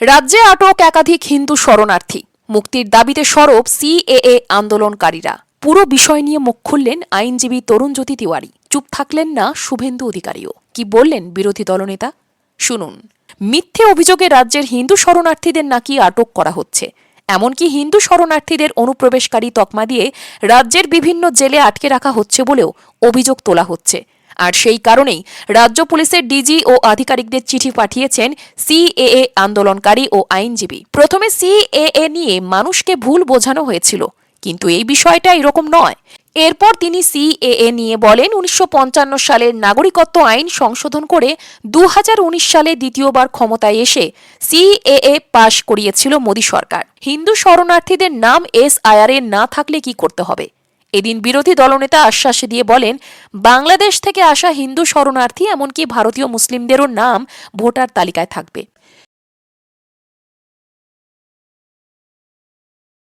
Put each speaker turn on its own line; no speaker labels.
রাজ্যে আটক একাধিক হিন্দু শরণার্থী। মুক্তির দাবিতে সরব সিএএ আন্দোলনকারীরা। পুরো বিষয় নিয়ে মুখ খুললেন আইনজীবী তরুণজ্যোতি তিওয়ারি। চুপ থাকলেন না শুভেন্দু অধিকারীও। কি বললেন বিরোধী দলনেতা? শুনুন। মিথ্যে অভিযোগে রাজ্যের হিন্দু শরণার্থীদের নাকি আটক করা হচ্ছে। এমনকি হিন্দু শরণার্থীদের অনুপ্রবেশকারী তকমা দিয়ে রাজ্যের বিভিন্ন জেলে আটকে রাখা হচ্ছে বলেও অভিযোগ তোলা হচ্ছে। আর সেই কারণেই রাজ্য পুলিশের ডিজি ও আধিকারিকদের চিঠি পাঠিয়েছেন সিএএ আন্দোলনকারী ও আইনজীবী। প্রথমে সিএএ নিয়ে মানুষকে ভুল বোঝানো হয়েছিল, কিন্তু এই বিষয়টা এরকম নয়। এরপর তিনি সিএএ নিয়ে বলেন, উনিশশো পঞ্চান্ন সালের নাগরিকত্ব আইন সংশোধন করে দু হাজার উনিশ সালে দ্বিতীয়বার ক্ষমতায় এসে সিএএ পাশ করিয়েছিল মোদী সরকার। হিন্দু শরণার্থীদের নাম এস না থাকলে কি করতে হবে? এদিন বিরোধী দলনেতা আশ্বাস দিয়ে বলেন, বাংলাদেশ থেকে আসা হিন্দু শরণার্থী, এমনকি ভারতীয় মুসলিমদেরও নাম ভোটার তালিকায় থাকবে।